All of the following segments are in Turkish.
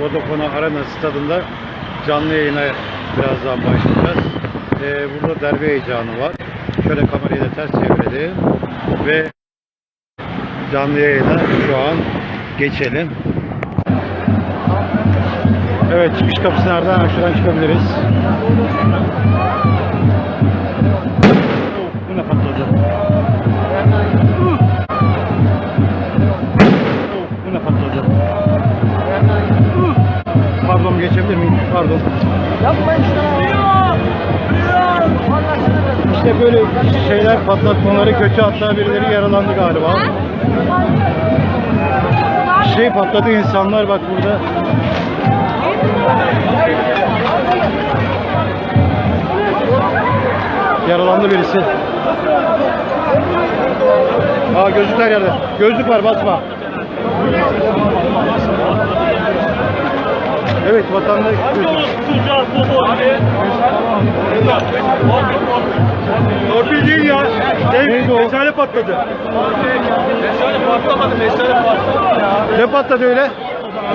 Vodafone Arena stadında canlı yayına birazdan başlayacağız. Ee, burada derbi heyecanı var. Şöyle kamerayı da ters çevirelim ve canlı yayına şu an geçelim. Evet çıkış kapısı nereden? Şuradan çıkabiliriz. Pardon geçebilir miyim? Pardon. İşte böyle şeyler patlatmaları kötü hatta birileri yaralandı galiba. Şey patladı insanlar bak burada. Yaralandı birisi. Aa gözlükler yerde. Gözlük var basma. Evet vatandaş gözlük. Torpil değil ya. Neydi o? Meşale patladı. Meşale patlamadı, meşale patladı ya. Ne patladı öyle?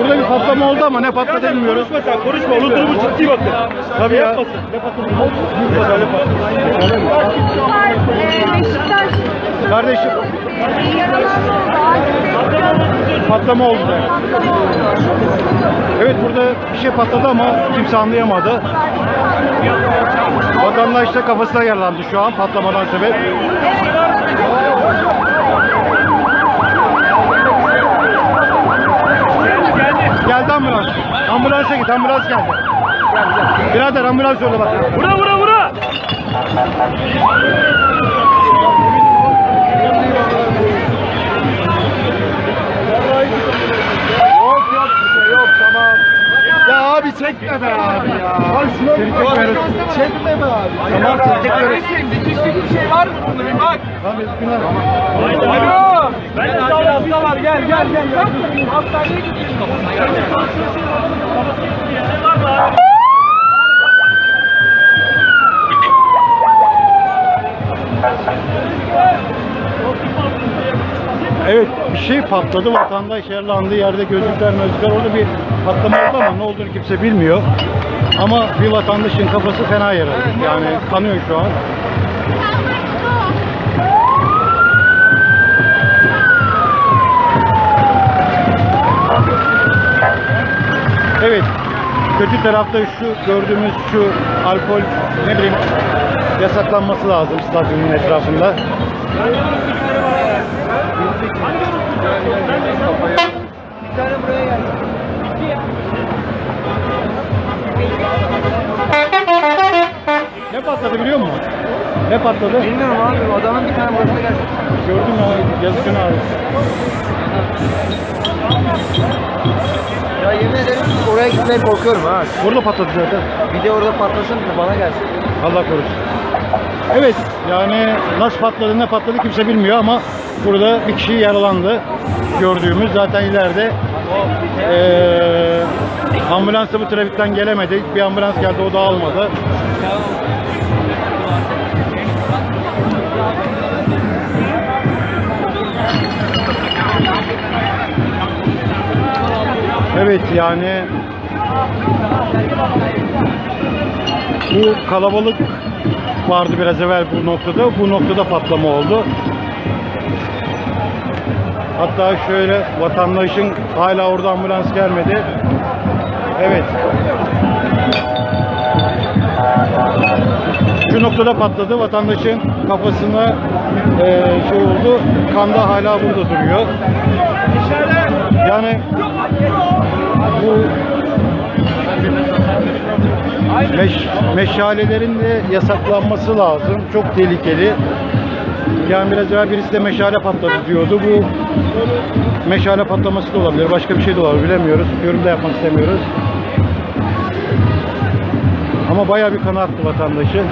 Burada bir patlama oldu ama ne patladı bilmiyoruz. Konuşma sen, konuşma. Onun durumu ciddi bakın. Tabii ya. Ne patladı? Meşale patladı. Beşiktaş Kardeşim yaralandı oldu. Patlama oldu. Evet burada bir şey patladı ama kimse anlayamadı. Vatandaş da kafasına yaralandı şu an patlamadan sebep. Geldi ambulans. Ambulansa git ambulans geldi. Birader ambulans söyle bak. Vura vura vura. Çekme be abi ya. Abi şuna bir Çekme be abi. Tamam çekmiyoruz. bir şey var mı bunda bir bak. Tamam üstüne. Alo. Ben de hasta var. Gel gel gel. Hastaneye gidiyorsun. Evet bir şey patladı vatandaş yaralandı yerde gözlükler mözlükler orada bir patlama oldu ama ne olduğunu kimse bilmiyor. Ama bir vatandaşın kafası fena yaralı. Yani kanıyor şu an. Evet. Kötü tarafta şu gördüğümüz şu alkol ne bileyim yasaklanması lazım stadyumun etrafında. Patladı biliyor musun? Ne patladı? Bilmiyorum abi adamın bir tane burasına gelsin. Gördün mü abi? Yazıkın abi. Ya yemin ederim oraya gitmeye korkuyorum ha. Burada patladı zaten. Bir de orada patlasın da bana gelsin. Allah korusun. Evet yani nasıl patladı ne patladı kimse bilmiyor ama burada bir kişi yaralandı gördüğümüz zaten ileride eee ambulans da bu trafikten gelemedi. Bir ambulans geldi o da almadı. Evet yani bu kalabalık vardı biraz evvel bu noktada. Bu noktada patlama oldu. Hatta şöyle vatandaşın hala orada ambulans gelmedi. Evet. Şu noktada patladı. Vatandaşın kafasına eee, şey oldu. Kan da hala burada duruyor. Yani bu Meş, meşalelerin de yasaklanması lazım. Çok tehlikeli. Yani biraz evvel birisi de meşale patladı diyordu. Bu meşale patlaması da olabilir. Başka bir şey de olabilir. Bilemiyoruz. Yorum da yapmak istemiyoruz. Ama bayağı bir kanı attı vatandaşı.